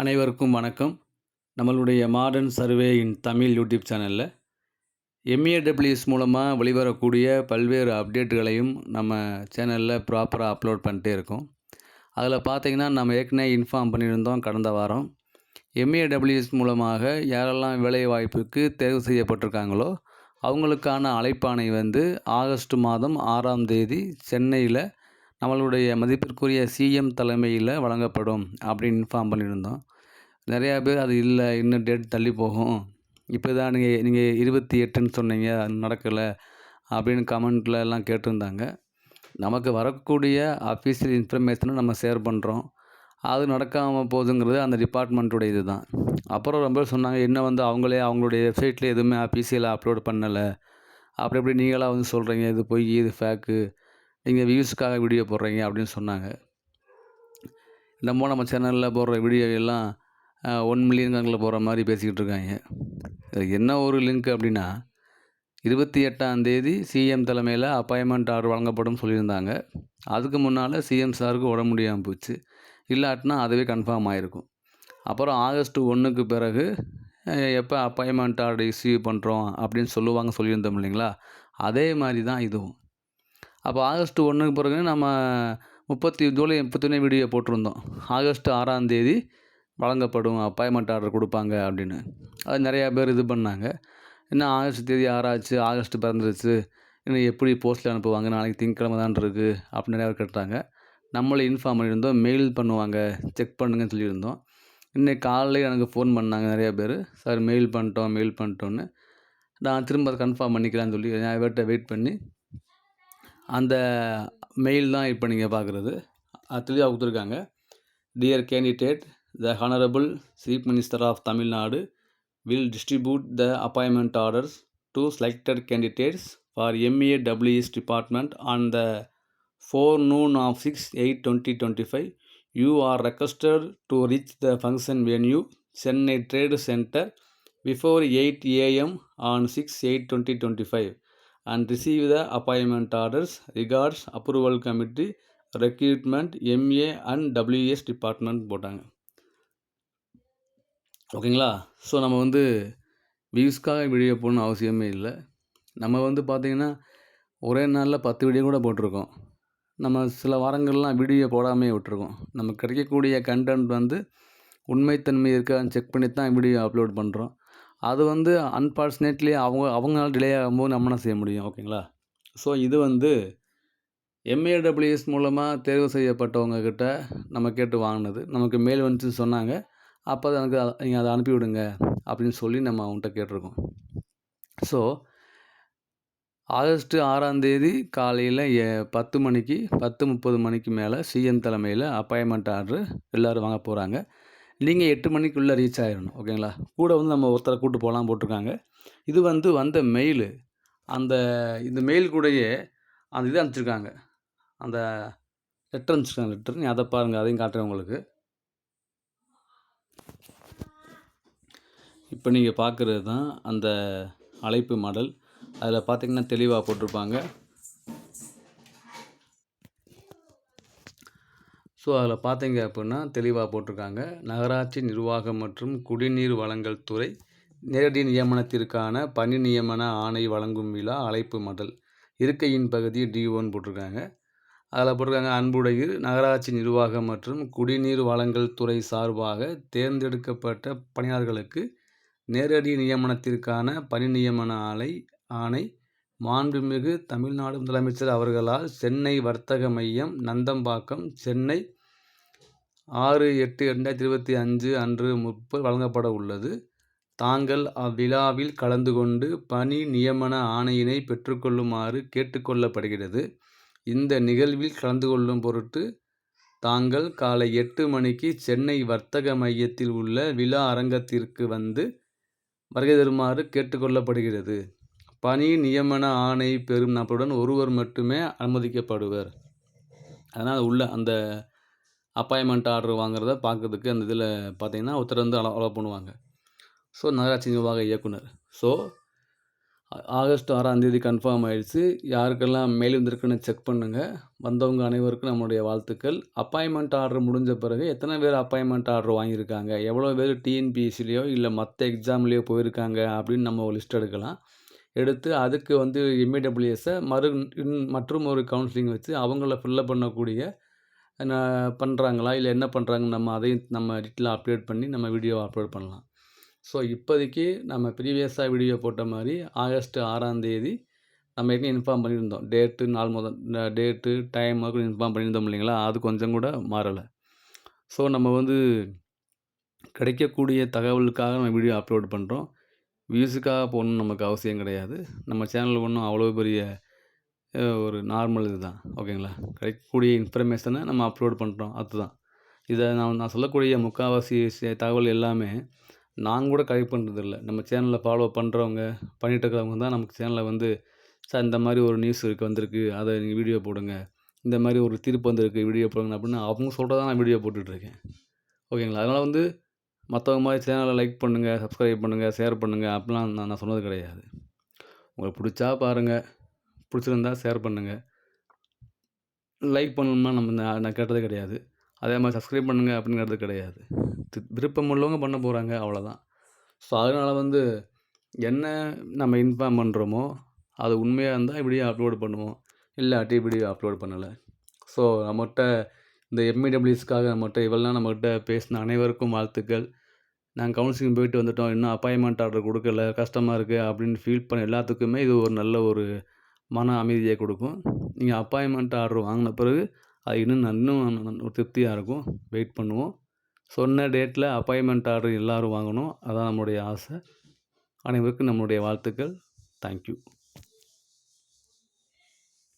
அனைவருக்கும் வணக்கம். நம்மளுடைய modern survey in Tamil YouTube சேனலில் எம்ஏடபிள்யூஎஸ் மூலமாக வெளிவரக்கூடிய பல்வேறு அப்டேட்டுகளையும் நம்ம சேனலில் ப்ராப்பராக அப்லோட் பண்ணிட்டே இருக்கோம். அதில் பார்த்தீங்கன்னா நம்ம ஏற்கனவே இன்ஃபார்ம் பண்ணியிருந்தோம் கடந்த வாரம். எம்ஏடபிள்யூஎஸ் மூலமாக யாரெல்லாம் வேலை வாய்ப்புக்கு தேர்வு செய்யப்பட்டிருக்காங்களோ அவங்களுக்கான அழைப்பாணை வந்து ஆகஸ்ட் மாதம் ஆறாம் தேதி சென்னையில் நம்மளுடைய மதிப்பிற்குரிய சிஎம் தலைமையில் வழங்கப்படும் அப்படின்னு இன்ஃபார்ம் பண்ணியிருந்தோம். நிறையா பேர் அது இல்லை இன்னும் டேட் தள்ளி போகும். இப்போ தான் நீங்கள் நீங்கள் இருபத்தி எட்டுன்னு சொன்னீங்க நடக்கலை அப்படின்னு கமெண்ட்டில் எல்லாம் கேட்டிருந்தாங்க. நமக்கு வரக்கூடிய அஃபீஷியல் இன்ஃபர்மேஷனை நம்ம ஷேர் பண்ணுறோம் அது நடக்காமல் போகுதுங்கிறது அந்த டிபார்ட்மெண்ட்டுடைய இது தான் அப்புறம் ரொம்ப பேர் சொன்னாங்க என்ன வந்து அவங்களே அவங்களுடைய வெப்சைட்டில் எதுவுமே அஃபீஷியலாக அப்லோட் பண்ணலை. அப்படி எப்படி நீங்களாக வந்து சொல்கிறீங்க இது பொய் இது ஃபேக்கு நீங்கள் வியூஸ்க்காக வீடியோ போடுறீங்க அப்படின்னு சொன்னாங்க. நம்ம நம்ம சேனலில் போடுற வீடியோ எல்லாம் ஒன் மில்லியன் கணக்கில் போகிற மாதிரி பேசிக்கிட்டு இருக்காங்க. இது என்ன ஒரு லிங்க் அப்படின்னா இருபத்தி எட்டாம் தேதி சிஎம் தலைமையில் அப்பாயின்மெண்ட் ஆர்டர் வழங்கப்படும் சொல்லியிருந்தாங்க. அதுக்கு முன்னால் சிஎம் சாருக்கு உட முடியாமல் போச்சு. இல்லாட்டினா அதுவே கன்ஃபார்ம் ஆகிருக்கும் அப்புறம் ஆகஸ்ட் ஒன்றுக்கு பிறகு எப்போ அப்பாயின்மெண்ட் ஆர்டர் இஸ்யூ பண்ணுறோம் அப்படின்னு சொல்லுவாங்க சொல்லியிருந்தோம் இல்லைங்களா? அதே மாதிரி தான் இதுவும். அப்போ ஆகஸ்ட் ஒன்றுக்கு பிறகு நம்ம முப்பத்தி ஜூலை முப்பத்தொன்று வீடியோ போட்டிருந்தோம். ஆகஸ்ட் ஆறாம் தேதி வழங்கப்படும் அப்பாயின்மெண்ட் ஆர்டர் கொடுப்பாங்க அப்படின்னு. அது நிறையா பேர் இது பண்ணாங்க. இன்னும் ஆகஸ்ட் தேதி ஆறாச்சு ஆகஸ்ட் பிறந்துருச்சு. இன்னும் எப்படி போஸ்ட்டில் அனுப்புவாங்க நாளைக்கு திங்கக்கிழமை தான் இருக்குது அப்படின்னு நிறையா கேட்டாங்க. நம்மளை இன்ஃபார்ம் பண்ணியிருந்தோம் மெயில் பண்ணுவாங்க செக் பண்ணுங்கன்னு சொல்லியிருந்தோம். இன்றைக்கி காலையில் எனக்கு ஃபோன் பண்ணாங்க நிறையா பேர். சார் மெயில் பண்ணிட்டோம் மெயில் பண்ணிட்டோன்னு நான் திரும்ப அதை கன்ஃபார்ம் பண்ணிக்கலான்னு சொல்லி நான் இவர்கிட்ட வெயிட் பண்ணி அந்த மெயில் தான் இப்போ நீங்கள் பார்க்குறது. அது தெளிவாக கொடுத்துருக்காங்க. Dear candidate the honourable chief minister of Tamil Nadu will distribute the appointment orders to selected candidates for MA MAWS department on the forenoon of six eight twenty twenty five you are requested to reach the function venue Chennai trade centre before eight AM on six eight twenty twenty five and receive the appointment orders records approval committee recruitment MA and WS department போட்டாங்க ஓகேங்களா? So நம்ம வந்து வியூஸ்க்காக video போடணும் அவசியமே இல்லை. நம்ம வந்து பார்த்திங்கன்னா ஒரே நாளில் பத்து வீடியோ கூட போட்டிருக்கோம். நம்ம சில வாரங்கள்லாம் வீடியோ போடாமே விட்டுருக்கோம். நமக்கு கிடைக்கக்கூடிய கண்டென்ட் வந்து உண்மைத்தன்மை இருக்கான்னு செக் பண்ணி தான் வீடியோ அப்லோட் பண்ணுறோம் அது வந்து அன்ஃபார்ச்சுனேட்லி அவங்க அவங்களால டிலே ஆகும்போது நம்ம என்ன செய்ய முடியும். ஓகேங்களா? ஸோ இது வந்து எம்ஏடபிள்யூஎஸ் மூலமாக தேர்வு செய்யப்பட்டவங்கக்கிட்ட நம்ம கேட்டு வாங்கினது. நமக்கு மேல் வந்துச்சுன்னு சொன்னாங்க. அப்போ எனக்கு நீங்கள் அதை அனுப்பிவிடுங்க அப்படின்னு சொல்லி நம்ம அவன்கிட்ட கேட்டிருக்கோம். ஸோ ஆகஸ்ட்டு ஆறாந்தேதி காலையில் ஏ பத்து மணிக்கு பத்து முப்பது மணிக்கு மேலே சிஎம் தலைமையில் அப்பாயின்மெண்ட் ஆர்டர் எல்லோரும் வாங்க போகிறாங்க நீங்கள் எட்டு மணிக்குள்ளே ரீச் ஆகிடணும் ஓகேங்களா கூட வந்து நம்ம ஒருத்தரை கூட்டு போகலாம் போட்டிருக்காங்க. இது வந்து வந்த மெயிலு அந்த இந்த மெயில் கூடயே அந்த இது அனுப்பிச்சிருக்காங்க. அந்த லெட்டர் அனுப்பிச்சிருக்காங்க லெட்டர் நீ அதை பாருங்கள் அதையும் காட்டுறேன் உங்களுக்கு. இப்போ நீங்கள் பார்க்குறது தான் அந்த அழைப்பு மாடல். அதில் பார்த்திங்கன்னா தெளிவாக போட்டிருப்பாங்க. ஸோ அதில் பார்த்தீங்க அப்படின்னா தெளிவாக போட்டிருக்காங்க. நகராட்சி நிர்வாகம் மற்றும் குடிநீர் வழங்கல் துறை நேரடி நியமனத்திற்கான பணி நியமன ஆணை வழங்கும் விழா அழைப்பு மடல். இருக்கையின் பகுதி டி ஒன் போட்டிருக்காங்க. அதில் போட்டிருக்காங்க அன்புடையீர் நகராட்சி நிர்வாகம் மற்றும் குடிநீர் வழங்கல் துறை சார்பாக தேர்ந்தெடுக்கப்பட்ட பணியாளர்களுக்கு நேரடி நியமனத்திற்கான பணி நியமன ஆலை ஆணை மாண்புமிகு தமிழ்நாடு முதலமைச்சர் அவர்களால் சென்னை வர்த்தக மையம் நந்தம்பாக்கம் சென்னை ஆறு எட்டு ரெண்டாயிரத்தி இருபத்தி அஞ்சு அன்று முப்பது வழங்கப்பட உள்ளது. தாங்கள் அவ்விழாவில் கலந்து கொண்டு பணி நியமன ஆணையினை பெற்றுக்கொள்ளுமாறு கேட்டுக்கொள்ளப்படுகிறது. இந்த நிகழ்வில் கலந்து கொள்ளும் பொருட்டு தாங்கள் காலை எட்டு மணிக்கு சென்னை வர்த்தக மையத்தில் உள்ள விழா அரங்கத்திற்கு வந்து வருகை தருமாறு கேட்டுக்கொள்ளப்படுகிறது பணி நியமன ஆணை பெறும் நபருடன் ஒருவர் மட்டுமே அனுமதிக்கப்படுவர். அதனால் உள்ள அந்த அப்பாயின்மெண்ட் ஆர்டர் வாங்குறத பார்க்கறதுக்கு அந்த இதில் பார்த்தீங்கன்னா உத்தரவு வந்து அலோ அலோவ் பண்ணுவாங்க. ஸோ நகராட்சி நிர்வாக இயக்குனர். ஸோ ஆகஸ்ட் 6ஆம் தேதி கன்ஃபார்ம் ஆயிடுச்சு. யாருக்கெல்லாம் மெயில் வந்திருக்குன்னு செக் பண்ணுங்க. வந்தவங்க அனைவருக்கும் நம்மளுடைய வாழ்த்துக்கள். அப்பாயின்மெண்ட் ஆர்டர் முடிஞ்ச பிறகு எத்தனை பேர் அப்பாயின்மெண்ட் ஆர்டர் வாங்கியிருக்காங்க? எவ்வளோ பேர் டிஎன்பிஎஸ்சிலேயோ இல்லை மற்ற எக்ஸாம்லேயோ போயிருக்காங்க அப்படின்னு நம்ம ஒரு லிஸ்ட் எடுக்கலாம். எடுத்து அதுக்கு வந்து எம்ஏடபிள்யூஎஸ்ஸ மறு இன் மற்றும் ஒரு கவுன்சிலிங் வச்சு அவங்கள ஃபில்லப் பண்ணக்கூடிய ந பண்ணுறாங்களா இல்லை என்ன பண்ணுறாங்க நம்ம அதையும் நம்ம டீட்டெயிலா அப்டேட் பண்ணி நம்ம வீடியோவை அப்லோட் பண்ணலாம். ஸோ இப்போதைக்கு நம்ம ப்ரீவியஸாக வீடியோ போட்ட மாதிரி ஆகஸ்ட் ஆறாம் தேதி நம்ம ஏற்கனவே இன்ஃபார்ம் பண்ணியிருந்தோம். டேட்டு, நாள் முதல் டேட்டு, டைம் கூட இன்ஃபார்ம் பண்ணியிருந்தோம் இல்லைங்களா? அது கொஞ்சம் கூட மாறலை ஸோ நம்ம வந்து கிடைக்கக்கூடிய தகவலுக்காக நம்ம வீடியோ அப்லோட் பண்ணுறோம் வியூஸுக்காக போகணும்னு நமக்கு அவசியம் கிடையாது. நம்ம சேனல் ஒன்றும் அவ்வளோ பெரிய ஒரு நார்மல் இதுதான். ஓகேங்களா? கிடைக்கக்கூடிய இன்ஃபர்மேஷனை நம்ம அப்லோட் பண்ணுறோம் அதுதான். இதை நான் நான் சொல்லக்கூடிய முக்காவாசி விஷய தகவல் எல்லாமே நான் கூட கலெக்ட் பண்ணுறதில்ல நம்ம சேனலில் ஃபாலோ பண்ணுறவங்க பண்ணிட்டு இருக்கிறவங்க தான் நமக்கு சேனலில் வந்து சார் இந்த மாதிரி ஒரு நியூஸ் இருக்குது வந்திருக்கு. அதை நீங்கள் வீடியோ போடுங்க. இந்த மாதிரி ஒரு தீர்ப்பு வந்திருக்கு வீடியோ போடுங்க அப்படின்னு அவங்க சொல்கிறத நான் வீடியோ போட்டுட்ருக்கேன் ஓகேங்களா? அதனால் வந்து மற்றவங்க மாதிரி சேனலை லைக் பண்ணுங்கள் சப்ஸ்கிரைப் பண்ணுங்கள் ஷேர் பண்ணுங்கள் அப்படிலாம் நான் நான் சொன்னது கிடையாது. உங்களுக்கு பிடிச்சா பாருங்கள் பிடிச்சிருந்தா ஷேர் பண்ணுங்கள் லைக் பண்ணணும்னா நம்ம நான் நான் கேட்டதே கிடையாது. அதே மாதிரி சப்ஸ்கிரைப் பண்ணுங்க அப்படிங்கிறது கிடையாது. விருப்பம் உள்ளவங்க பண்ண போகிறாங்க அவ்வளோதான். ஸோ அதனால் வந்து என்ன நம்ம இன்ஃபார்ம் பண்ணுறோமோ அது உண்மையாக இருந்தால் இப்படியே அப்லோடு பண்ணுவோம். இல்லாட்டி இப்படி அப்லோட் பண்ணலை ஸோ நம்மகிட்ட இந்த எம்இடபிள்யூஸ்க்காக நம்மகிட்ட இவெல்லாம் நம்மகிட்ட பேசின அனைவருக்கும் வாழ்த்துக்கள். நாங்கள் கவுன்சிலிங் போயிட்டு வந்துட்டோம். இன்னும் அப்பாயின்மெண்ட் ஆர்டர் கொடுக்கல கஷ்டமாக இருக்கு அப்படின்னு ஃபீல் பண்ண எல்லாத்துக்குமே இது ஒரு நல்ல ஒரு மன அமைதியை கொடுக்கும் நீங்கள் அப்பாயின்மெண்ட் ஆர்டர் வாங்கின பிறகு அது இன்னும் இன்னும் ஒரு திருப்தியாக இருக்கும். வெயிட் பண்ணுவோம். சொன்ன டேட்டில் அப்பாயின்மெண்ட் ஆர்டர் எல்லாரும் வாங்கணும். அதான் நம்முடைய ஆசை. அனைவருக்கும் நம்முடைய வாழ்த்துக்கள். Thank you.